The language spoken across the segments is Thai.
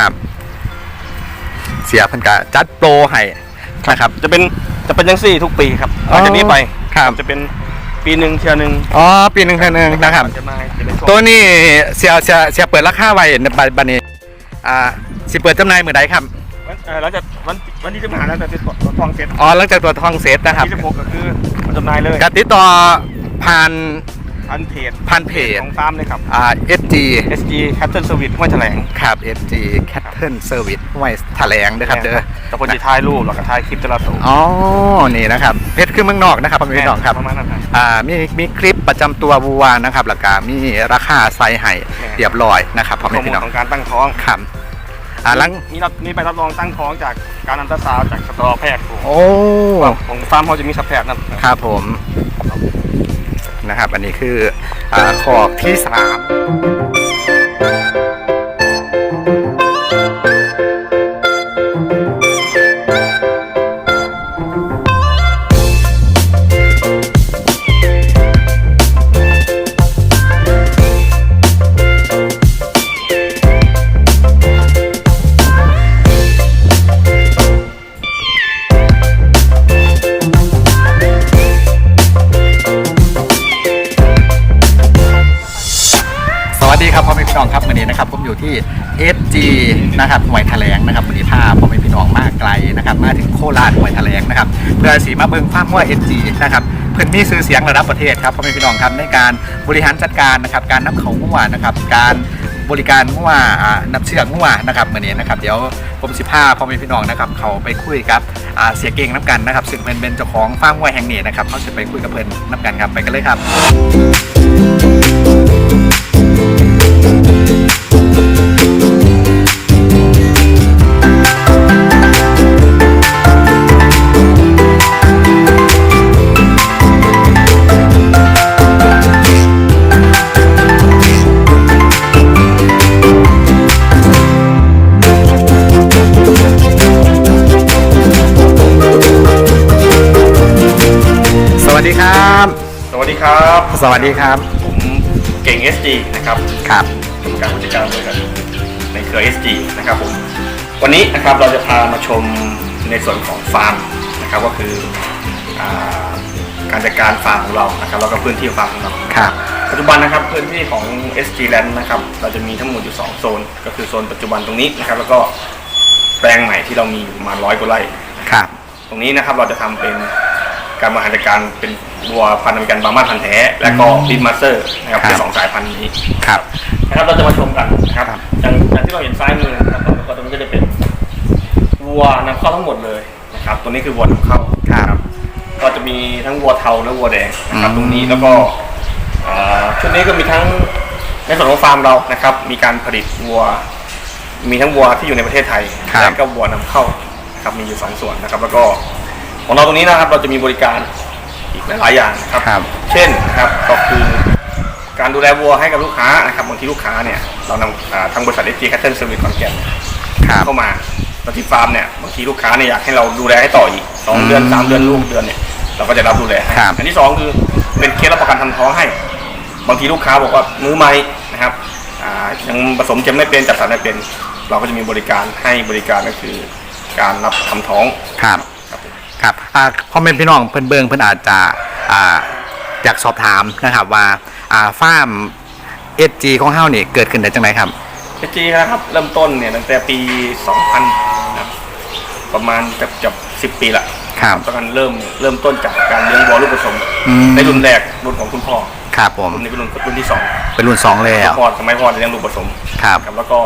ครับเสียเพิ่นก็จัดโปรให้นะครับจะเป็นจะเป็นยังสี่ทุกปีครับหอ๋อลังจากนี้ไปครับจะเป็นปีหนึ่งเทียหนึ่งอ๋อปีหนึ่งเท่านึงนะครับ จะมาจะเป็นช่วงตัวนี้เสียเสียเสียเปิดราคาไว้ในบัดบัดนี้อ่าสิเปิดจำหน่ายมื้อใดครับวันเอ่อหลังจากวันวันที่จะมาแล้วจะเป็นตัวทองเซ็ตอ๋อหลังจากตัวทองเซตนะครับที่จะพกก็คือมันจำหน่ายเลยการติดต่อผ่าน อันเพจผ่านเพจของฟาร์มเลยครับอ่า SG SG Captain Service ห้วยแถลงครับ SG Cattle Service ห้วยแถลงนะครับเด้อแต่คนจะถ่ายรูปหรอกก็ถ่ายคลิปแต่ละตัวอ๋อนี่นะครับเพชรคือเมืองนอกนะครับพ่อแม่พี่น้องครับประมาณนั้นครับอ่ามีมีคลิปประจำตัววัวนะครับแล้วก็มีราคาไซส์ให้แม่เรียบร้อยนะครับพ่อข้แม่อมูพี่ลน้องของการตั้งท้องครับอ่าหลังมีรับมีใบรับรองตั้งท้องจากการอันตราซาวด์จากสตรแพทย์โอ้ของฟาร์มเขาจะมีสับแพทย์นั่นครับผม นะครับ อันนี้คืออขอกที่ 3 SG นะครับหวยแถลงนะครับวันนี้พาพ่อแม่พี่น้องมากไกลนะครับมาถึงโคราชหวยแถลงนะครับเพื่อสีมาเบิ่งความว่า SG นะครับเพื่อนมีซื้อเสียงระดับประเทศครับพ่อแม่พี่น้องครับในการบริหารจัดการนะครับการนับเขามั่วนะครับการบริการมั่วอ่านับเชือกมั่วนะครับวันนี้นะครับเดี๋ยวผมสิพาพ่อแม่พี่น้องนะครับเขาไปคุยกับเสียเก่งน้ำกันนะครับซึ่งเพิ่นเป็นเจ้าของฟาร์มวัวแห่งนี้นะครับเขาจะไปคุยกับเพิ่นน้ำกันครับไปกันเลยครับ สวัสดีครับ ผมเก่ง SG นะครับครับเป็นการบริการบริการในเครือ SG นะครับผมวันนี้นะครับเราจะพามาชมในส่วนของฟาร์มนะครับก็คืออาการจัดการฟาร์มของเรานะครับแล้วก็พื้นที่ฟาร์มของเรา ครับ ปัจจุบันนะครับพื้นที่ของ SG Land นะครับเราจะมีทั้งหมดอยู่ 2 โซน ก็คือโซนปัจจุบันตรงนี้นะครับแล้วก็แปลงใหม่ที่เรามีอยู่ประมาณร้อยกว่าไร่ ครับ ตรงนี้นะครับเราจะทำเป็นการบริหารจัดการเป็น วัวพันธุ์อเมริกันบาร์มาพันธุ์แท้ และก็อืมบิทมาสเตอร์นะครับครับเป็นสองสายพันธุ์นี้ครับ นะครับเราจะมาชมกันนะครับครับอย่างอย่างที่เราเห็นซ้ายมือนะครับตรงนี้ก็ตรงนี้ก็จะเป็นวัวนำเข้าทั้งหมดเลยนะครับ ตัวนี้คือวัวนำเข้าครับ ก็จะมีทั้งวัวเทาและวัวแดงนะครับอืมตรงนี้แล้วก็อ่าชุดนี้ก็มีทั้งในส่วนของฟาร์มเรานะครับ มีการผลิตวัว มีทั้งวัวที่อยู่ในประเทศไทยครับและก็วัวนำเข้านะครับมีอยู่สองส่วนนะครับ แล้วก็ของเราตรงนี้นะครับเราจะมีบริการอีก หลายๆอย่างนะครับ ครับ เช่นนะครับก็คือการดูแลวัวให้กับลูกค้านะครับบางทีลูกค้าเนี่ยเรานำอ่าทางบริษัทเอจีแคทเทิลเซอร์วิสขอนแก่นครับ เข้ามาแล้วที่ฟาร์มเนี่ยบางทีลูกค้าเนี่ยอยากให้เราดูแลให้ต่ออีกสองเดือนอืมสามเดือนลูกเดือนเนี่ยเราก็จะรับดูแลให้ครับ อันที่สองคือเป็นเคสรับประกันทำท้องให้ บางทีลูกค้าบอกว่ามือใหม่นะครับอ่ายังผสมเจมไม่เป็นจัดสรรไม่เป็น เราก็จะมีบริการให้บริการก็คือ การรับทำท้อง ครับ ครับผมครับอ่าพ่อแม่พี่น้องเพิ่นเบิงเพิ่นอาจจะอ่าอยากสอบถามนะครับว่าอ่าฟาร์มเอจีของเฮานี่เกิดขึ้นได้จังไดครับ เอจีนะครับเริ่มต้นเนี่ยตั้งแต่ปี 2000นะครับประมาณจะจะสิบปีละครับ ตอนนั้นเริ่มเริ่มต้นจากการเลี้ยงวัวลูกผสมอืม ในรุ่นแรกรุ่นของคุณพ่อครับผมรุ่นนี้เป็นรุ่นรุ่นที่สองเป็นรุ่นสองแล้วพ่อสมัยพ่อเลี้ยงลูกผสมครับ ครับแล้วก็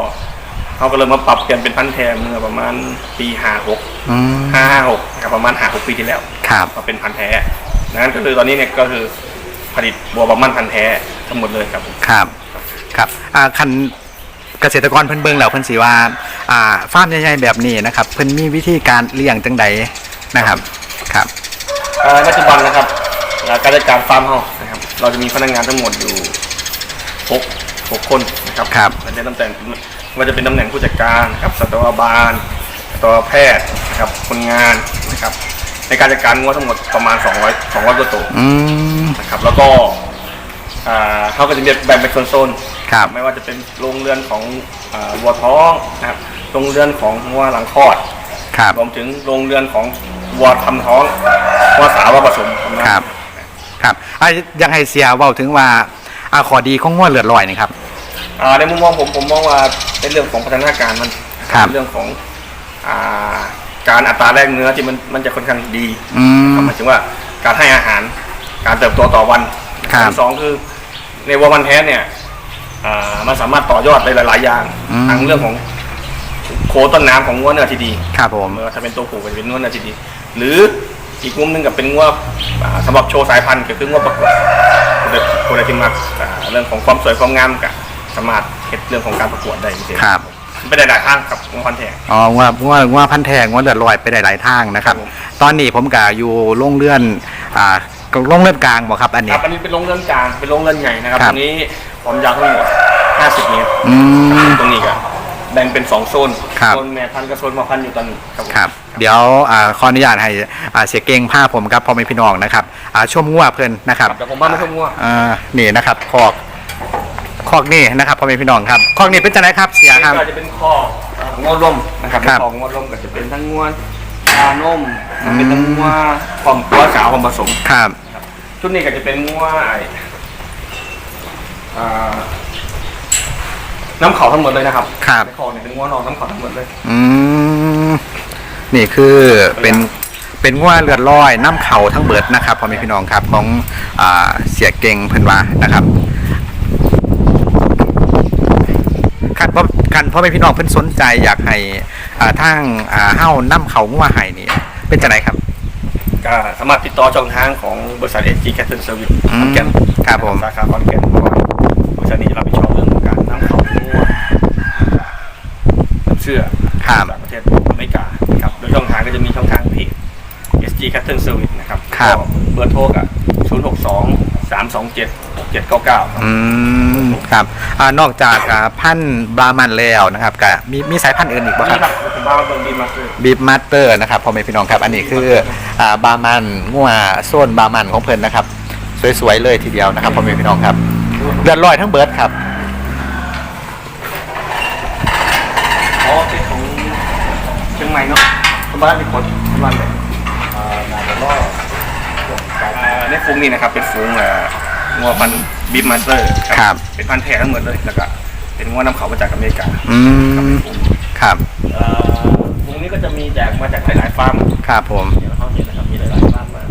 เขาก็เริ่มมาปรับเปลี่ยนเป็นพันธุ์แท้เมื่อประมาณปีห้าหกอืมห้าห้าหกนะครับประมาณห้าหกปีที่แล้วครับมาเป็นพันธุ์แท้ดังนั้นก็คือตอนนี้เนี่ยก็คือผลิตบัวบะมันพันธุ์แท้ทั้งหมดเลยครับครับครับอ่าคันเกษตรกรเพิ่นเบิงแล้วเพิ่นสิว่าอ่าฟาร์มใหญ่ๆแบบนี้นะครับเพิ่นมีวิธีการเลี้ยงจังใดนะครับครับเอ่อปัจจุบันนะครับเอ่อการจัดการฟาร์มเฮานะครับ เราจะมีพนักงานทั้งหมดอยู่หกหกคนนะครับครับ และในตำแหน่ง ว่าจะเป็นตำแหน่งผู้จัดการนะครับสัตวบาลสัตวแพทย์นะครับคนงานนะครับ ในการจัดการงัวทั้งหมดประมาณ 200 200กว่าตัวอืม นะครับ แล้วก็อ่าเขาก็จะมีแบ่งเป็นโซนๆครับ ไม่ว่าจะเป็นโรงเรือนของอ่าวัวท้องนะครับโรงเรือนของวัวหลังคลอด ครับ รวมถึงโรงเรือนของวัวทำท้องวัวสาววัวผสมประมาณครับ ครับอะยังให้เสียเว้าถึงว่าอ่าขอดีของงัวเลือดลอยนี่ครับ อ่าในมุมมองผมผมมองว่า เป็นเรื่องของพัฒนาการมันครับเรื่องของอ่าการอัตราแลกเนื้อที่มันมันจะค่อนข้างดีอืม หมายถึงว่าการให้อาหารการเติบโตต่อวันครับ อันที่สองคือในวัววันแท้เนี่ยอ่ามันสามารถต่อยอดได้หลาย ๆ อย่างอืมทั้งเรื่องของโคต้นน้ำของงัวเนื้อที่ดี ครับผมไม่ว่าถ้าเป็นตัวผู้ก็จะเป็นงัวเนื้อที่ดีหรืออีกมุมหนึงกับเป็นงัวอ่าสำหรับโชว์สายพันธุ์ก็คืองัวประกวดโคเดติมักอ่าเรื่องของความสวยความงามกับสามารถ เห็ดเรื่องของการประกวดได้จริงๆครับมันเป็นหลายๆทางกับงัวพันธุ์แท้อ๋อว่าว่าว่าพันแทงว่าเลือดลอยไปได้หลายทางนะครับ ครับผม ตอนนี้ผมกับอยู่โรงเรือนอ่าโรงเรือนกลางบอกครับอันคนี้ รับอันนี้เป็นโรงเรือนกลางเป็นโรงเรือนใหญ่นะครับ ครัตบรงนี้ความยาวทั้งหมด 50 เมตรอืม ตรงนี้ก็แบ่งเป็น 2 โซน ครับ โซนแม่พันธุ์กับโซนมาพันธุ์อยู่ตอนนี้ครับผม ครับ เดี๋ยวอ่าขออนุญาตให้อ่าเสียเก่งผ้าผมกับพ่อแม่พี่น้องนะครับอ่าชมงัวเพิ่นนะครับครับเดี๋ยวผมพามาชมงัว อ่านี่นะครับคอกค อกนี่นะครับพ่อแม่พี่น้องครับคอกนี่เป็นจังไดครับเสียครับ ก็จะเป็นข้องัวลมนะครับครับ ของงัวลมก็จะเป็นทั้งงัวชานมเป็นทั้งงัวความกัวสาวความผสม ครับ ชุดนี้ก็จะเป็นงัวไอ้อ่าน้ำเขาทั้งหมดเลยนะครับครับ ในคอเนี่ยเป็นงัวนอนน้ำเขาทั้งหมดเลยอืมนี่คือเป็นเป็นงัวเลือดลอยน้ำเข่าทั้งเบิดนะครับพ่อแม่พี่น้องครับของอ่าเสียเก่งเพิ่นว่านะครับ คันพ่อคันพ่อแม่พี่น้องเพิ่นสนใจอยากให้อ่าทางอ่าเฮ้าน้ำเขางัวไห้นี่เป็นจังไดครับ ก็สามารถติดต่อช่องทางของบริษัทเอจีแคทเทิลเซอร์วิสอืมขอนแก่นครับผม สาขาขอนแก่นเพราะว่าบริษัทนี้จะรับผิดชอบเรื่องของการนำเข้างัวน้ำเชื่อครับ จากประเทศอเมริกาครับโดยช่องทางก็จะมีช่องทางเพจ SG Cattle Service นะครับครับ ก็เบอร์โทรกับ062 327 6799ครับอืมครับอ่านอกจากอ่าพันธุ์บรามันแล้วนะครับก็มีมีสายพันธุ์อื่นอีกบ่คนี่รับ ครับผมมาเบอร์ดีมาคือบีฟมาสเตอร์นะครับพ่อแม่พี่น้องครับ อันนี้คืออ่าบาร์มันงัวโซนบาร์มันของเพิ่นนะครับ สวยๆเลยทีเดียวนะครับพ่อแม่พี่น้องครับเดือดร้อยทั้งเบิร์ดครับ อ๋อเป็นของเชียงใหม่เนาะคุณบ้านเป็นคนคุณบ้านเลยอ่านาจะล่ออ่าในฟุ้งนี่นะครับเป็นฟุ้งเอ่อ งัวพันบีฟมาสเตอร์ครับ เป็นพันธุ์แท้ทั้งหมดเลยแล้วก็เป็นงัวนำเขามาจากอเมริกาอืมครับเอ่อฟุ้งนี้ก็จะมีแจกมาจากหลายๆฟาร์มครับผม เดี๋ยวเขาเห็นนะครับมีหลายๆฟาร์มมา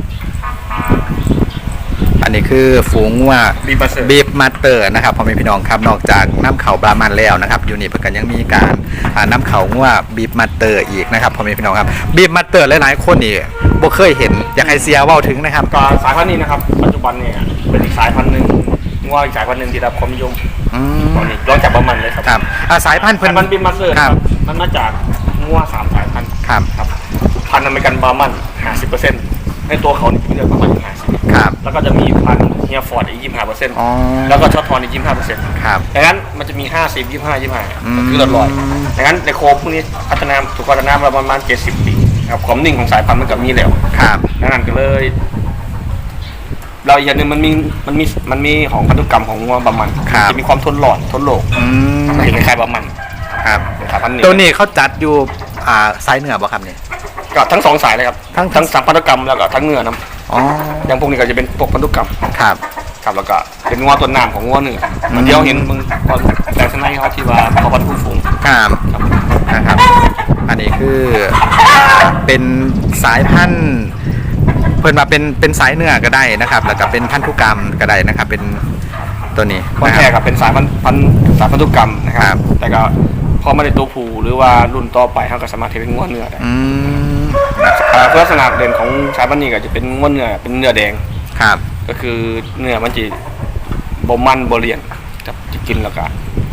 อันนี้คือฝูงงัว บีฟมาสเตอร์ บีฟมาสเตอร์นะครับพ่อแม่พี่น้องครับนอกจากน้ำเขาบรามันแล้วนะครับอยู่นี่เพิ่นก็ยังมีการอ่าน้ำเขางัวบีฟมาสเตอร์อีกนะครับพ่อแม่พี่น้องครับบีฟมาสเตอร์หลายๆคนนี่ บ่เคยเห็น อยากให้เสียเว้าถึงนะครับ ก็สายพันธุ์นี้นะครับ ปัจจุบันเนี่ยเป็นอีกสายพันธุ์หนึ่งงัวอีกสายพันธุ์หนึ่งที่ได้รับความนิยมอืตอนมนี้ลองจับประมันเลยครับครับอ่าสายพันธุ์เพิ่สานยพันธุ์บินมาสเตอร์คนะรัครับบมันมาจากงัวสามสายพันธุ์ครับ ครับพันธุ์อเมริกันบาร์มัน50%ในตัวเขานี่มีเลือดประมาณ50ครับ แล้วก็จะมีพันธุ์เฮียฟอร์ดอีก25%อ๋อ แล้วก็ช็อตทอนอีก25%ครับ ดังนั้นมันจะมี 50 25 25อืมก็คือลดลอยดังนั้นในโคพวกนี้พัฒนาถูกพัฒนามาประมาณ 70 ปี ครับความนิ่งของสายพันธุ์มันก็มีแล้วครับดังนั้นก็เลย เราอีกอย่างหนึ่งมันมีมันมีมันมีของพันธุกรรมของงัวบามันครับจะมีความทนหลอนทนโลกอืมมันจะคล้ายๆบามันครับเป็นสายพันธุ์นี้ตัวนี้เขาจัดอยู่อ่าสายเหนือบ่ครับเนี่ย ก็ทั้งสองสายเลยครับทั้ง ทั้งสามพันธุกรรมแล้วก็ทั้งเนื้อน้อ๋อำอย่างพวกนี้ก็จะเป็นพวกพันธุกรรม ครับครับแล้วก็เป็นงัวตัวน้ำของงัวเนื้อเหมันเดียวเห็นมึงตอนแต่ข้างในเขาที่ว่าเขาพันธุ์ผู้ฝูงครับครับ นะครับ อันนี้คือเป็นสายพันธุ์เพิ่นมาเป็นเป็นสายเนื้อก็ได้นะครับ แล้วก็เป็นพันธุกรรมก็ได้นะครับ เป็นตัวนี้คนนะคแท้รับกับเป็นสายพันธุ์พันธุ์สายพันธุกรรมนะคครัรับบแต่ก็พอมาในตัวผู้หรือว่ารุ่นต่อไปเขาก็สามารถเทเป็นงัวเนื้อได้อืมเอ่อลักษณะเด่นของสายพันธุ์นี้ก็จะเป็นงัวเนื้อเป็นเนื้อแดง ครับ ก็คือเนื้อมันจะบ่มันบ่เลี่ยนจะจะกินแล้วก็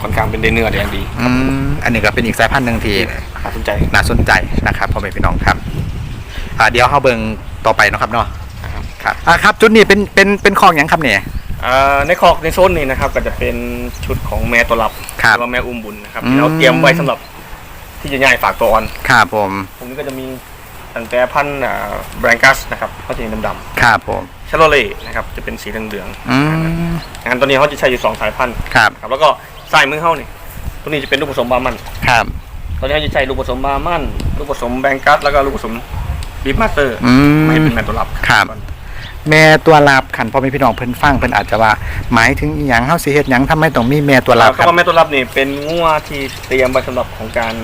ค่อนข้างเป็นได้เนื้อแดงดีอืมอันนี้ก็เป็นอีกสายพันธุ์หนึ่งที่น่าสนใจน่าสนใจนะครับพ่อแม่พี่น้องครับอ่าเดี๋ยวเฮาเบิ่งต่อไปเนาะครับเนาะนะครับครับอ่าครับจุดนี้เป็นเป็นเป็นคลองหยังครับเนี่ยอ่าในคอกในโซนนี้นะครับก็จะเป็นชุดของแม่ตัวรับครับหรือว่าแม่อุ้มบุญนะครับอืมที่เราเตรียมไว้สำหรับที่จะย่ายฝากตัวอ่อนครับผมตรงนี้ก็จะมีตั้งแต่พันธุ์แบรนกัสนะครับเขาจะดำๆครับผมชาโลเล่นะครับจะเป็นสีเหลืองอืมๆงานตัวนี้เขาจะใช้อยู่สองสายพันธุ์ครับครับแล้วก็ สายมือเขานี่ตัวนี้จะเป็นลูกผสมบามันครับตอนนี้เราจะใช้ลูกผสมบาร์มันลูกผสมแบงกัสแล้วก็ลูกผสมบีฟมาสเตอร์อืม ไม่ให้เป็นแมนตัวรับครับ แม่ตัวลับขันพ่อแม่พี่น้องเพิ่นฟังเพิ่นอาจจะว่า หมายถึงอีหยังเฮาสิเฮ็ดหยังทำไมต้องมีแม่ตัวลับคเพรับราะว่าแม่ตัวรับนี่เป็นงัวที่เตรียมไว้สำหรับของการ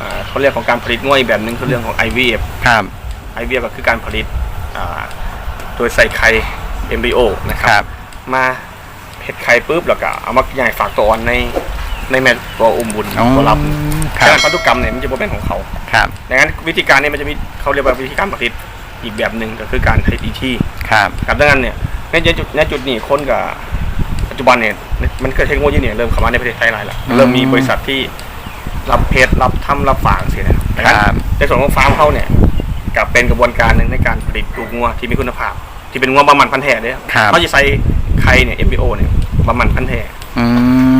อ่าเขาเรียกของการผลิตงัวอีกแบบหนึงคือเรื่องของ IVF ครับ IVF ก็คือการผลิตอ่าโดยใส่ไข่ embryo นะคครัรับ บ มา เห็ดไข่ปุ๊บแล้วก็เอามาใหญ่ฝากตัวอ่อนในในแม่ตัวอุ้มบุญอ๋อตัวรับครักาบรพันธุกรรมเนี่ยมันจะบ่เป็นของเขาครับดังนั้นวิธีการนี้มันจะมีเขาเรียกว่าวิธีการผลิตอีกแบบหนึ่งก็คือการผลิตอีที่ครับครับดังนั้นเนี่ยในจุดในจุดนี้คนกับปัจจุบันเนี่ยมันเกิดเทคโนโลยีเนี่ยเริ่มเข้ามาในประเทศไทยหลายแล้วเริ่มมีบริษัทที่รับเพจรับทำรับฝากเสียนะครับดังนั้นครับในส่วนของฟาร์มเขาเนี่ยกับเป็นกระบวนการหนึ่งในการผลิตลูกงัวที่มีคุณภาพ ที่เป็นงัวบำมันพันธุ์แท้เนี่ยครับ เขาจะใส่ไข่เนี่ย MBO เนี่ยบำมันพันธุ์แท้อื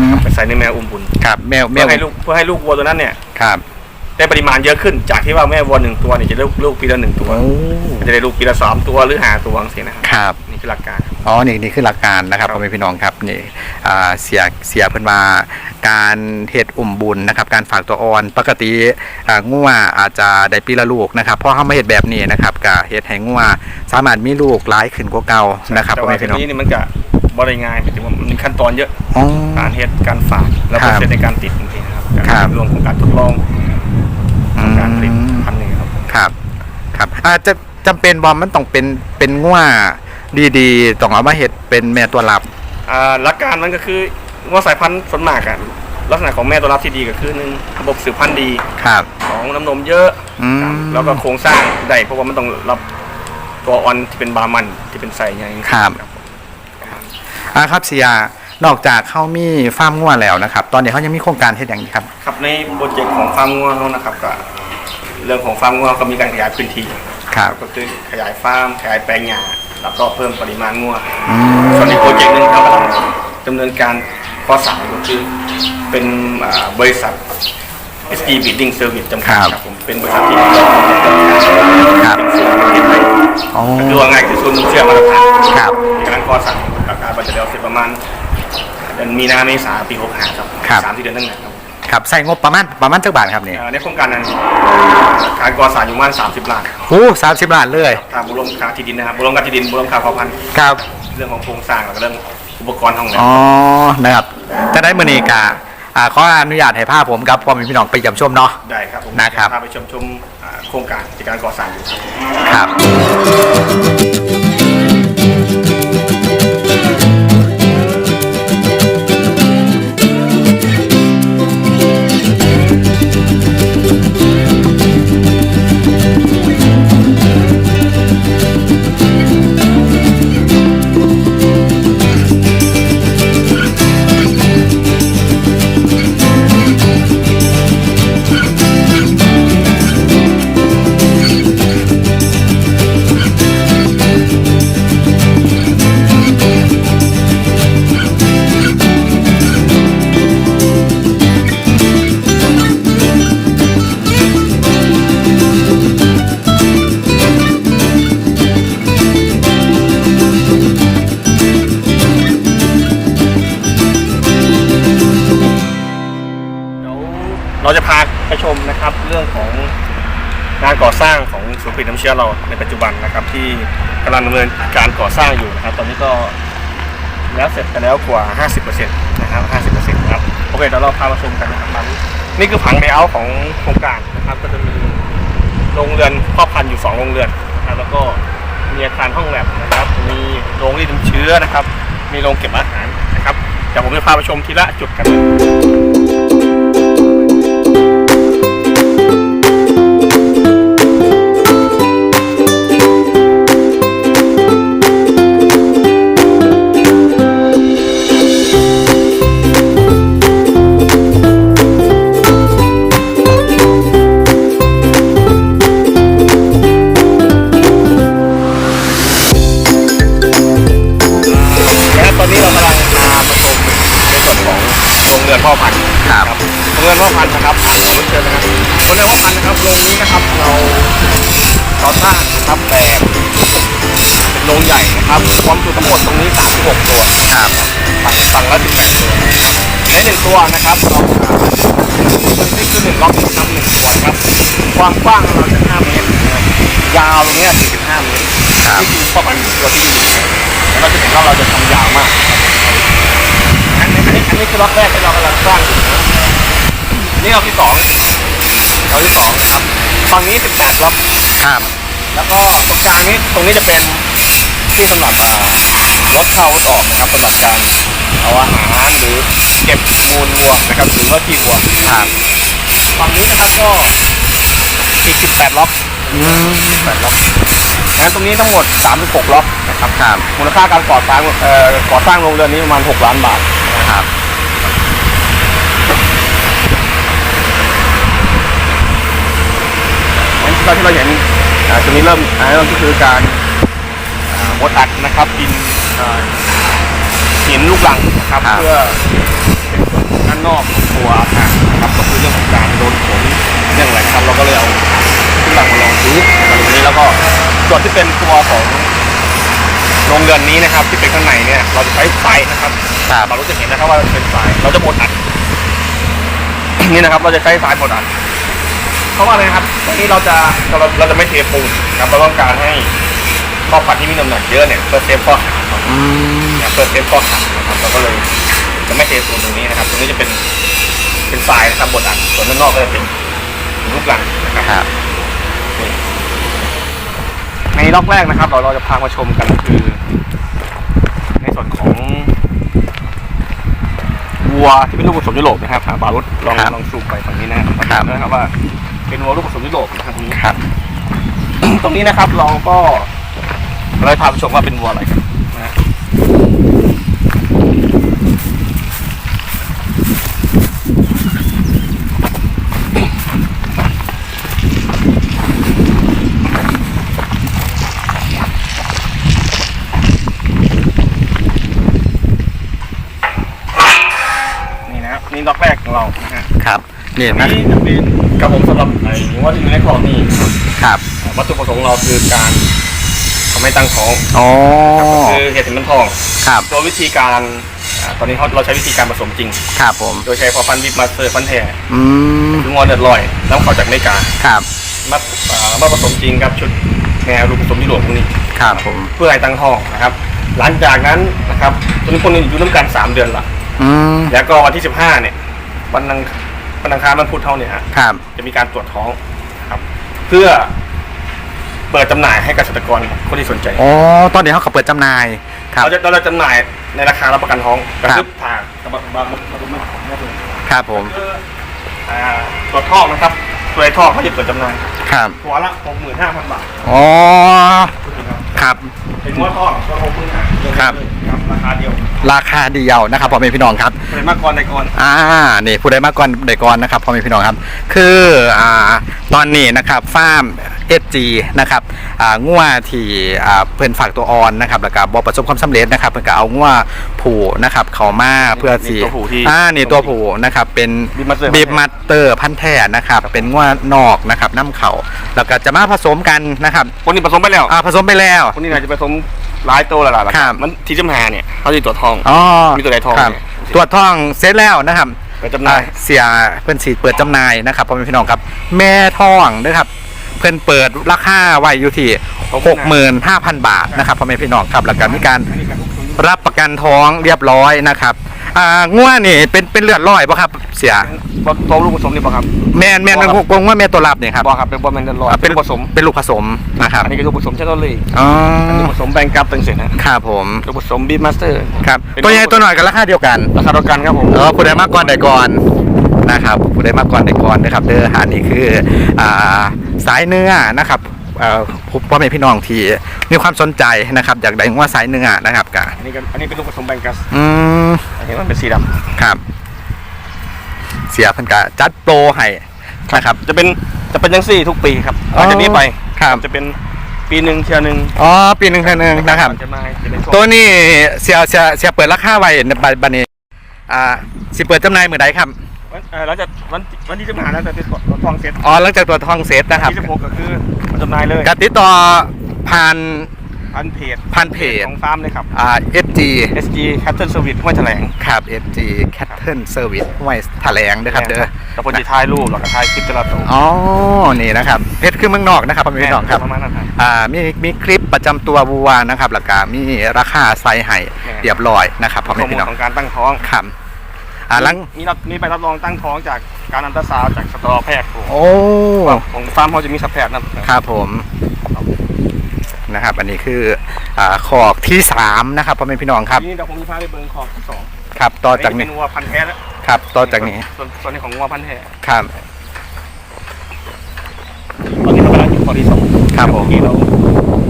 มไปใส่ในแม่อุ้มบุญครับแมวแมเพื่วอให้ลูกเพื่อให้ลูกวัวตัวนั้นเนี่ยครับได้ปริมาณเยอะขึ้นจากที่ว่าแม่วัวหนึ่งตัวเนี่ยจะได้ลูกลูกปีละหนึ่งตัว โอ้จะได้ลูกปีละสามตัวหรือหาตัวจังซี่นะครับครับ นี่คือหลักการครับ อ๋อนี่นี่คือหลักการนะครับครับพ่อแม่พี่น้องครับนี่อ่าเสียเสียเพิ่นมาการเฮ็ดอุ่มบุญนะครับ การฝากตัวอ่อนปกติอ่างัวอาจจะได้ปีละลูกนะครับเพราะเฮามาเฮ็ดแบบนี้นะครับก็เฮ็ดให้งัวสามารถมีลูกหลายขึ้นกว่าเก่านะครับแต่พ่อว่าแม่ทีพี่น้องนี้นี่มันก็บริงานหมายถึงว่ามันมีขั้นตอนเยอะอ๋อการเฮ็ดการฝากแล้วครัก็บเสร็จในการติดจริงๆนะครับครับรวมของการทดลองอืมการผลิตพันธุ์นี้ครับครับ ครับอาจจะจำเป็นบอมมันต้องเป็นเป็นงัว ดีๆต้องเอามาเฮ็ดเป็นแม่ตัวรับ อ่าหลักการมันก็คือว่าสายพันธุ์ส่วนมากอะลักษณะของแม่ตัวรับที่ดีก็คือหนึ่งระบบสืบพันธุ์ดีครับสองน้ำนมเยอะอืมครับแล้วก็โครงสร้างได้เพราะว่ามันต้องรับตัวออนที่เป็นบามันที่เป็นใส่ใหญ่ครับ ผม อ่าครับเสียนอกจากเขามีฟาร์มงัวแล้วนะครับ ตอนนี้เขายังมีโครงการเฮ็ดอย่างนี้ครับ ครับในโปรเจกต์ของฟาร์มงัวเขานะครับก็เรื่องของฟาร์มงัวก็มีการขยายพื้นที่ ครับก็คือขยายฟาร์มขยายแปลงหญ้าแล้วก็เพิ่มปริมาณงัวอืมส่วนอีกโปรเจกต์หนึ่งครับกำลังดำเนินการก่อสร้างก็คือเป็นอ่าบริษัท SG Breeding Service จำกัดครับครับผมเป็นบริษัทที่เราเป็นครับส่วนประเทศไทยอ๋อก็คือว่าง่ายคือส่วนย์นมเชื่อมาตรฐานครับกำลังก่อสร้างหลักการมันจะแล้วเสร็จประมาณเดือนมีนาเมษาปี65ครับครับสามที่เดือนนั่นแหละครับ ครับใส่งบประมาณประมาณจักบาทครับนี่เอ่อในโครงการนั้นการก่อสร้างอยู่ประมาณ30 ล้านโอ้สามสิบล้านเลยทางบุรมค่าที่ดินนะครับบุรมค่าที่ดินบุรมค่าเผ่าพันธุ์ครับเรื่องของโครงสร้างแล้วก็เรื่องอุปกรณ์ห้องน้อ๋อนะครับจะได้มือนีกาอ่าขออนุญาตให้ภาพผมกับพ่อแม่พี่น้องไปเยี่ยมชมเนาะำได้ครับผมนะครับ พาไปชมชมอ่าโครงการที่การก่อสร้างอยู่ครับ ครับ งานก่อสร้างของศูนย์ผลิตน้ำเชื้อเราในปัจจุบันนะครับ ที่กำลังดำเนินการก่อสร้างอยู่นะครับ ตอนนี้ก็แล้วเสร็จไปแล้วกว่า 50%นะครับ 50%นะครับโอเคเดี๋ยวเราพามาชมกันนะครับนนี่คือผังเลเยอร์ของโครงการนะครับ ก็จะมีโรงเรือนพ่อพันธุ์อยู่2โรงเรือนนะครับแล้วก็มีอาคารห้องแลบนะครับ มีโรงรีดน้ำเชื้อนะครับ มีโรงเก็บอาหารนะครับเดี๋ยวผมจะพาไปชมทีละจุดกันและ ดตรงนี้ 36 ตัวครับฝั่งฝั่งละ18ตัวในหนึ่งตัวนะครับเรานี่คือหนึ่งล็อกนะครับหนึ่งตัวครับ ความกว้างเราจะ5เมตรนะครับยาวตรงเนี้ย45เมตรครับนี่คือประมาณหนึ่งตัวที่อยู่แล้วเราจะเห็นว่าเราจะทำยาวมากอันนี้อันนี้อันนี้คือล็อกแรกที่เรากำลังสร้างอยู่นะนี่ล็อกที่สองล็อกที่สองครับฝั่งนี้ 18ล็อกครับแล้วก็ตรงกลางนี้ตรงนี้จะเป็นที่สำหรับ อ่ารถเข้ารถออกนะครับสำหรับการเอาอาหารหรือเก็บมูลวัวนะครับหรือว่าขี้วัวครับฝั่งนี้นะครับก็อีก 18 ล็อกอืม18ล็อกงั้นตรงนี้ทั้งหมด 36 ล็อกนะครับครับมูลค่าการก่อสร้างเอ่อก่อสร้างโรงเรือนนี้ประมาณ 6 ล้านบาทครับงั้นที่เราที่เราเห็นอ่าตรงนี้เริ่มอันนี้ก็คือการอ่าบดอัดนะครับดิน อ่าหินลูกหลังนะครับครับ เพื่อเป็นด้านนอกของตัวอาคารนะครับก็คือเรื่องของการโดนฝนเรื่องอะไรครับเราก็เลยเอาลูกหลังมาลองซื้อนะครับตรงนี้แล้วก็ส่วนที่เป็นตัวของโรงเรือนนี้นะครับ ที่เป็นข้างในเนี่ยเราจะใช้ไฟนะครับครับ เรารู้จะเห็นนะครับว่าเป็นไฟเราจะบดอัด นี่นะครับ เราจะใช้สายบดอัด เพราะว่าอะไรนะครับตรงนี้เราจะเราเราจะไม่เทปูนนะครับเราต้องการให้ ข้อผัดที่มีน้ำหนักเยอะเนี่ยเพื่อเซฟข้อขาครับอืมเพื่อเซฟข้อขานะครับเราก็เลยจะไม่เทปูนตรงนี้นะครับตรงนี้จะเป็นเป็นทรายนะครับบดอัดส่วนด้านนอกก็จะเป็นลูกหลังนะครับครับ นี่ในล็อกแรกนะครับ เราเราจะพามาชมกันก็คือ ในส่วนของวัวที่เป็นลูกผสมยุโรปนะครับหาบารุษลองครับลองซูมไปฝั่งนี้นะครับครับ นะครับว่าเป็นวัวลูกผสมยุโรปนะครับตรงนี้ ครับ ตรงนี้นะครับเราก็ เราจะพาไปชมว่าเป็นวัวอะไรกันนะฮะนี่นะครับนี่ล็อกแรกของเรานะฮะครับนี่อันนะนี้จะเป็นกระผมสำหรับไอ้วัวที่อยู่ในคลองนี่ครับครับ วัตถุประสงค์ของเราคือการ ทำให้ตั้งท้องอ๋อ คือเห็ดเห็นมันทองครับ ตัววิธีการอ่าตอนนี้เขาเราใช้วิธีการผสมจริง ครับผม โดยใช้พอพันธุ์วิปมาสเตอร์พันธุ์แท้อืม คืองอนเดือดลอยน้ำเขาจากอเมริกาครับ มาอ่ามาผสมจริงครับชุดแนวรูปผสมยุโรปพวกนี้ ครับผม เพื่อให้ตั้งท้องนะครับ หลังจากนั้นนะครับตัวนี้พวกนี้อยู่ร่วมกัน3เดือนละ อืม แล้วก็วันที่ 15 เนี่ยวันนังวันอังคารวันพุธเท่าเนี่ยฮะครับ จะมีการตรวจท้องนะครับ เพื่อเปิดจำหน่ายให้เกษตรกรคนที่สนใจ อ๋อตอนนี้เขาเขาเปิดจำหน่ายครับ เราจะเราจะจำหน่ายในราคารับประกันท้องกระครับทึบทางกระบะบางกระดุมไม่ไม่ถูกครับผมคืออ่าตัวท่อนะครับ ตัวไอ้ท่อเขาจะเปิดจำหน่ายครับหัวละหกหมื่นห้าพันบาทอ๋อครับ เป็นหัวท่อตัวหกหมื่นห้าครับค รับราคาเดียวราคาเดียวนะครับพ่อแม่พี่น้องครับเลยมากกรในกรอ่านี่ผู้ใดมาก่อนใดก่อนนะครับพ่อแม่พี่น้องครับ คืออ่าตอนนี้นะครับฟาร์มเอจีนะครับอ่างัวที่อ่าเพิ่นฝากตัวอ่อนนะครับแล้วก็บ่ประสบความสำเร็จนะครับเพิ่นก็เอางัวผูนะครับ เข้ามาเพื่อสินี่ตัวผู้ที่อ่านี่ตัวผูนะครับเป็น Beef Master บีบมัตเตอร์พันธุ์แท้นะครับ เป็นงัวนอกนะครับน้ำเขาแล้วก็จะมาผสมกันนะครับคนนี้ผสมไปแล้วอ่าผสมไปแล้วคนนี้น่าจะผสม หลายตัวแล้วล่ะครับ มันที่จำหาเนี่ยเขาจะตรวจทอง อ๋อมีตัวใดทองครับเนี่ยตรวจทองเสร็จแล้วนะครับเปิดจำหน่าย อ่าเสียเพื่อนสีเปิดจำหน่ายนะครับพ่อแม่พี่น้องครับ แม่ทองนะครับ เพื่อนเปิดราคาไว้อยู่ที่65,000บาทนะครับพ่อแม่พี่น้องครับแล้วก็มีการอันนี้การควบคุมรับประกันท้องเรียบร้อยนะครับ อ่าง่วนี่เป็นเป็นเลือดร้อยป่ะครับ เสียตัวลูกผสมนี่ป่ะครับ แมนแมนเป็นบ่ครับกงว่าแม่ตัวรับเนี่ยครับบ่ครับเป็นบ่แมนเดนลอยอ่าเป็นลูกผสมเป็นลูกผสมนะครับอันนี้คือลูกผสมเชตเตอร์ลีอ๋ออันนี้ผสมแบงกัปตึงเสร็จนะครับผมลูกผสมบีมาสเตอร์ครับเป็นตัวใหญ่ตัวหน่อยกันราคาเดียวกันราคาเดียวกันครับผมเออผู้ใดมากก่อนใดก่อนนะครับผู้ใดมากก่อนใดก่อนนะครับ เด้อหานี่คืออ่าสายเนื้อนะครับเอ่อผู้พ่อแม่พี่น้องที่มีความสนใจนะครับอยากได้งัวสายเนื้อนะครับกะอันนี้ก็อันนี้เป็นลูกผสมแบงกัสอืมอันนี้มันเป็นสีดครับ เสียเพันกะจัดโปรให้นะครับำจะเป็นจะเป็นยังสี่ทุกปีครับหลังจากนี้ไปครับ จะเป็นปีหนึ่งเทียหนึ่งอ๋อปีหนึ่งเท่านึงนะครับจะมาจะเป็นช่วงตัวนี้เสียเสียเสียเปิดราคาไว้ในบัดบัดนี้อ่าสิเปิดจำหน่ายเมื่อใดครับวันเอ่อหลังจากวันวันที่จะมาแล้วจะเป็นตัวทองเซ็ตอ๋อหลังจากตัวทองเซตนะครับที่สิบหกก็คือมันจำหน่ายเลยกติดต่อผ่าน พันเพจพันเพจของฟาร์มเลยครับอ่า SG SG Cattle Service ห้วยแถลงครับ SG Cattle Service ห้วยแถลงนะครับเด้อแต่คนจะถ่ายรูปแล้วก็ถ่ายคลิปแต่ละตัวอ๋อ นี่นะครับเพชรคือเมืองนอกนะครับพ่อแม่พี่น้องครับประมาณนั้นครับอ่ามีมีคลิปประจำตัววัวนะครับแล้วก็มีราคาไซส์ให้แม่เรียบร้อยนะครับพ่อข้แม่อมูพี่ลน้องของการตั้งท้องครับอ่าหลังมีรับมีใบรับรองตั้งท้องจากการอันตราซาวด์จากสตรแพทย์ของโอ้ของฟาร์มเขาจะมีสัตวแพทย์นะครับครับผม นะครับ อันนี้คืออ่าขอกที่สามนะครับพ่อแม่พี่น้องครับ ทีนี้เดี๋ยวผมจะพาไปเบิ้งขอบที่สองครับ ต่อจากนี้เป็นวัวพันธุ์แท้แล้วครับ ต่อจากนี้ส่วนส่วนนี้ของวัวพันธุ์แท้ครับ ตอนนี้เรากำลังอยู่ขอบที่สองครับผมเมื่อกี้เรา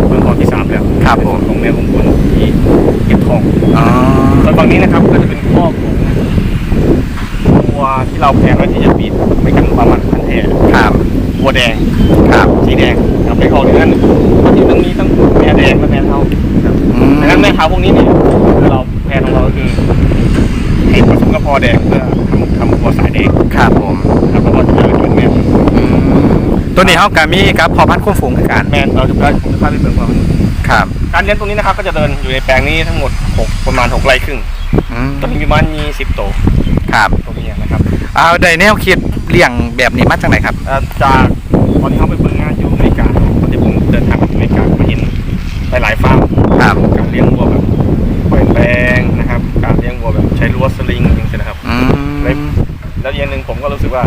เบิ้งขอบที่สามแล้วครับผม ของแม่ของคุณที่เก็บทองอ๋อ ส่วนฝั่งนี้นะครับก็จะเป็นข้อของ วัวที่เราแพงไว้ที่จะบีดไม่กันประมาณพันแท้ครับวัวแดงครับสีแดงครับไปขอในนั้นบางทีมันมีทั้งแม่แดงและแม่เทาครับอืมดังนั้นแม่เทาพวกนี้เนี่ยคือเราแพนของเราก็คือให้ผสมกับพอแดงเพื่อทำทำวัวสายแดงครับผมครับเพราะว่าจะเป็นแม่อืมตัวนี้เขากามีกับพอพันธุ์คุ้มฝูงคือกันแม่เราจะไปผมจะพาไปเบิ่งว่ามันครับ การเลี้ยงตรงนี้นะครับก็จะเดินอยู่ในแปลงนี้ทั้งหมดหกประมาณหกไร่ครึ่ง อืมตอนนี้มีประมาณยี่สิบโตวครับตัวเมียนะครับเอาได้แนวคิดเลี้ยงแบบนี้มาจากไหนครับ เอ่อจากตอนนี้เขาไปเบิ่งงานอยู่อเมริกาตอนที่ผมเดินทางไปอเมริกามาเห็นหลายๆฟาร์มครับ การเลี้ยงวัวแบบปล่อยแปลงนะครับ การเลี้ยงวัวแบบใช้รั้วสลิงอย่างเงี้ยนะครับ อืเล็กมแล้วอย่างหนึ่งผมก็รู้สึกว่า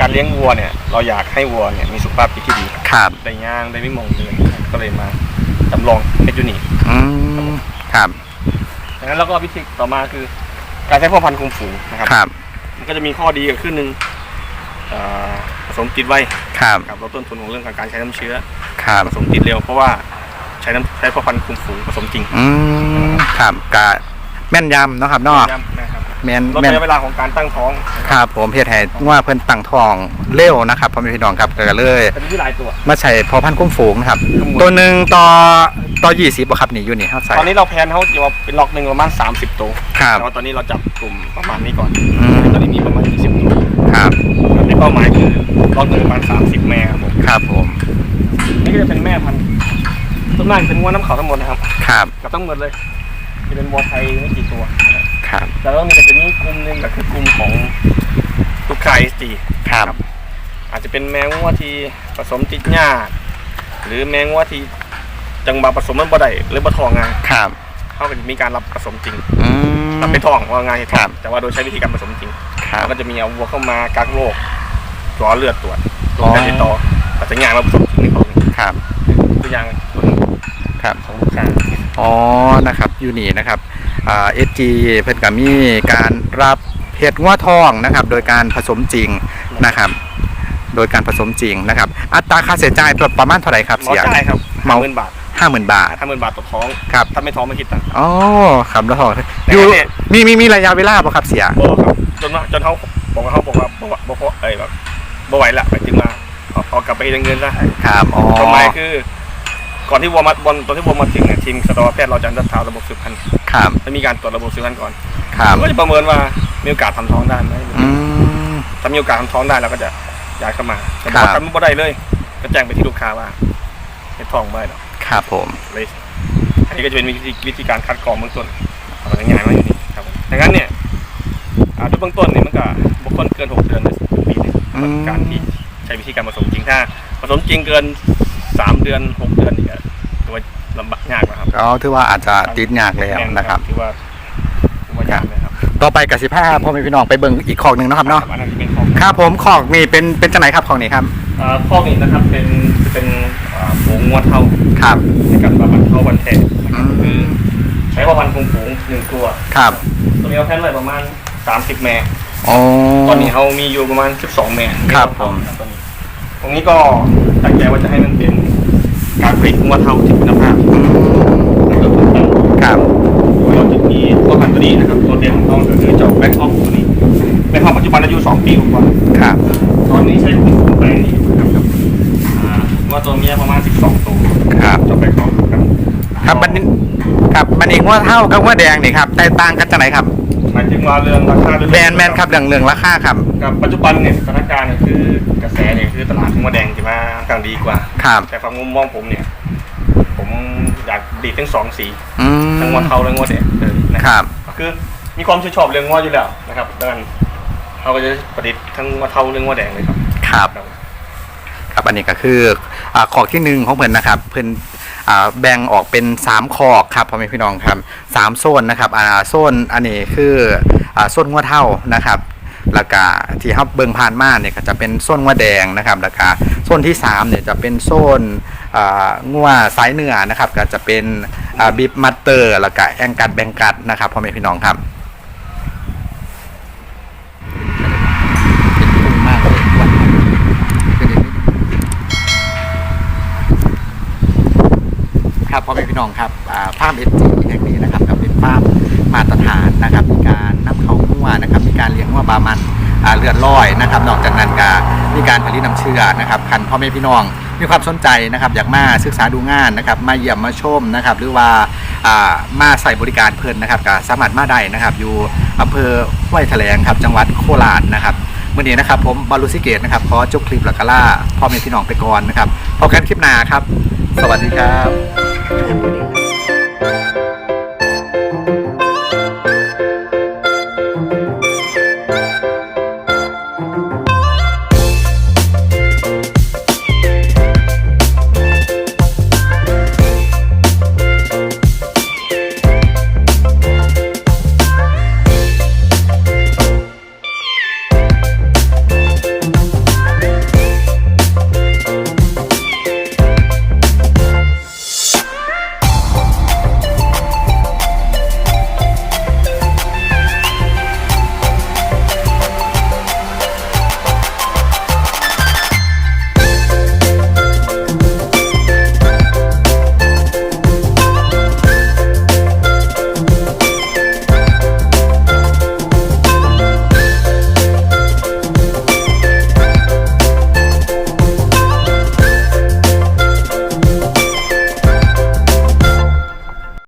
การเลี้ยงวัวเนี่ย เราอยากให้วัวเนี่ยมีสุขภาพที่ดีครับได้ย่างได้ไม่มองเดินนะครับก็เลยมาจำลองเอจูนี่อืมครับดั งนั้นแล้วก็วิธีต่อมาคือ การใช้พ่อพันธุ์คุมฝูงนะครับ ครับมันก็จะมีข้อดีกับขึ้นหนึ่งอ่าผสมติดไวครับกับลดต้นทุนของเรื่องของการใช้น้ำเชื้อครับผสมติดเร็วเพราะว่าใช้น้ำใช้พ่อพันธุ์คุมฝูงผสมจริงอืมครับกะแม่นยำเนาะครับเนาะย้ำนะครับแม่นลดแม่น ระยะเวลาของการตั้งท้องครับผมเฮ็ดให้ว่าเพิ่นตั้งท้องเร็วนะครับพ่อแม่พี่น้องครับก็เลย เป็นที่หลายตัว มาใช้พอพันธุ์คุ้มฝูงนะครับทั้งหมดตัวหนึ่งต่อ ต่อ20บ่ครับนี่อยู่นี่เฮาใส่ ตอนนี้เราแพลนเขาจะว่าเป็นล็อกหนึ่งประมาณ 30 ตัวครับแต่ว่าตอนนี้เราจับกลุ่มประมาณนี้ก่อนอืม ตอนนี้มีประมาณ20ตัวครับในเป้าหมายคือล็อกหนึ่งประมาณ 30 แม่ครับผมครับผมนี่ก็จะเป็นแม่พันธุ์ต้นไม้เป็นวัวน้ำเขาทั้งหมดนะครับครับกับทั้งหมดเลยจะเป็นวัวไทยไม่กี่ตัวนะครับครับแต่ว่ามีแต่จะมีกลุ่มหนึ่งก็คือกลุ่มของลูกค้าเอสจีครับอาจจะเป็นแมงวัวที่ผสมติดหญ้าหรือแมงวัวที่ จังบาผสมมันบ่ได้หรือบ่ทองงานครับ เขาก็จะมีการรับผสมจริงอืม รับไปทองว่าง่ายทครัองบแต่ว่าโดยใช้วิธีการผสมจริงครับเราก็จะมีเอาวัวเข้ามากักโรครอเลือดตรวจตรวอ๋จอการติดต่อปัจจัยงานมาผสมจริงให้เขาครับ ตัวอย่างตัวครับ ของลูกค้า อ๋อ นะครับอยู่นี่นะครับอ่าเอจีเพิ่นก็มีการรับเห็ดงัวทองนะครับ โดยการผสมจริงนะครับ โดยการผสมจริงนะครับ อัตราค่าเสียจ่ายตัวประมาณเท่าไหร่ครับหมอเสีย จ่ายครับเหมา หมื่นบาท ห้าหมื่นบาท ห้าหมื่นบาทต่อท้องครับ ถ้าไม่ท้องไม่คิดตังค์ อ๋อครับแล้วทองแต่อยู่เนี่ย มีมีมีระยะเวลาป่ะครับเสีย บอกครับจนว่าจนเขาบอกว่าเขาบอกว่าบอกว่าบอกว่าเอ้ยแบบบ่ไหวละไปถึงมาเอาเอากลับไปเงินซะครับ อ๋อความหมายคือ ก่อนที่วัวมาบอลตอนที่วัวมาถึงเนี่ยทีมสัตวแพทย์เราจะอันตราซาวด์ระบบสืบพันธุ์ครับ จะมีการตรวจระบบสืบพันธุ์ก่อนครับ ก็จะประเมินว่ามีโอกาสทำท้องได้ไหมอืม ถ้ามีโอกาสทำท้องได้เราก็จะย้ายเข้ามาแต่ครับถ้าทำไม่ได้เลย ก็แจ้งไปที่ลูกค้าว่าไม่ท้องไม่ได้หรอก ครับผมเลยอันนี้ก็จะเป็นวิธีวิธีการคัดกรองเบื้องต้นเอาง่ายๆมาอยู่นี่ครับผมดังนั้นเนี่ยอ่าโดยเบื้องต้นเนี่ยมันก็บุคคลเกินหกเดือนหรือปีหนึงอืมการที่ใช้วิธีการผสมจริงถ้าผสมจริงเกินสามเดือนหกเดือนเนี่ยถือว่าลำบากยากนะครับก็ถือว่าอาจจะติดยากแล้วนะครับถือว่าถือว่ายากนะครับต่อไปกับสิบห้าพ่อแม่พี่น้องไปเบิ่งอีกขอกหนึ่งเนาะครับเนาะอันนั้นเป็นของครับผมขอกนี่เป็นเป็นจังไหนครับของนี้ครับอ่าพอกนี้นะครับเป็นเป็นอ่าฝู งงวดเท่าครับ ในการประมันเท่าวันแทนอืคือมใช้ประมาณคุมฝูงหนึ่งตัว ครับตัวนี้เราแพนไว้ประมาณ 30 แม่อ๋อ ตอนนี้เขามีอยู่ประมาณ 12 แม่ครับผม ตอนนี้ตรงนี้ก็ตั้งใจว่าจะให้มันเป็นการผลิตงวดเท่าที่คุณภาพอืมครับเราจะมีตัวพันธุ์ตัวนี้นะครับ ตัวเด่นของเขาก็คือเจ้าแบ็คฮอกตัวนี้แบ็คฮอกปัจจุบันอายุ 2 ปีกว่า ครับ ตอนนี้ใช้คุมฝูงแปลงนี้นะครับอ่า ว่าตัวเมียประมาณ12ตัวครับเจ้าแบ็คฮอกครับครับมันครับมันเองว่าเท่ากับว่าแดงนี่ครับแตกต่างกันจังไหนครับหมายถึงว่าเรื่องราคาเรื่องแมนแมนครับเรื่องเรื่องราคาครับกับปัจจุบันเนี่ยสถานการณ์เนี่ยคือกระแสเนี่ยคือตลาดของมะแดงจะมาทางดีกว่าครับแต่ความมุมมองผมเนี่ย ผมอยากดีดทั้งสองสีอืมทั้งงวเทาและงวแดงเลยนะครับก็คือมีความชื่นชอบเรื่องงวอยู่แล้วนะครับดังนั้นเขาก็จะประดิษฐ์ทั้งงวเทาเรื่องงวแดงเลยครับครับ ครับครับ อันนี้ก็คืออขอกที่หนึ่งของเพิ่นนะครับ เพิ่นแบ่งออกเป็น 3 ขอกครับพ่อแม่พี่น้องครับสามโซนนะครับโซนอันนี้คืออโซนงัวเท่านะครับแล้วก็ที่เขาเบิงผ่านมาเนี่ยก็จะเป็นโซนงัวแดงนะครับแล้วก็โซนที่3เนี่ยจะเป็นโซนอ่างัวสายเนื้อนะครับ ก็จะเป็นบิบมัตเตอร์แล้วก็แองกัดแบงกัดนะครับพ่อแม่พี่น้องครับเป็นพุ่งมากเลยวันเป็นอย่างนี้ ครับพ่อแม่พี่น้องครับอ่าฟาร์มเอสจีแห่งนี้นะครับก็เป็นฟาร์มมาตรฐานนะครับ มีการนำเขางัวนะครับ มีการเลี้ยงงัวบามันเลือดลอยนะครับ นอกจากนั้นก็มีการผลิตน้ำเชื่อนะครับคันพ่อแม่พี่น้องมีความสนใจนะครับ อยากมาศึกษาดูงานนะครับ มาเยี่ยมมาชมนะครับ หรือว่ามาใส่บริการเพิ่นนะครับก็สามารถมาได้นะครับ อยู่อำเภอห้วยแถลงครับจังหวัดโคราชนะครับมื่อนี้นะครับผมบารุสิเกตนะครับขอจบคลิปหลักกะล่าพ่อแม่พี่น้องไปก่อนนะครับพบกันคลิปหน้าครับ สวัสดีครับ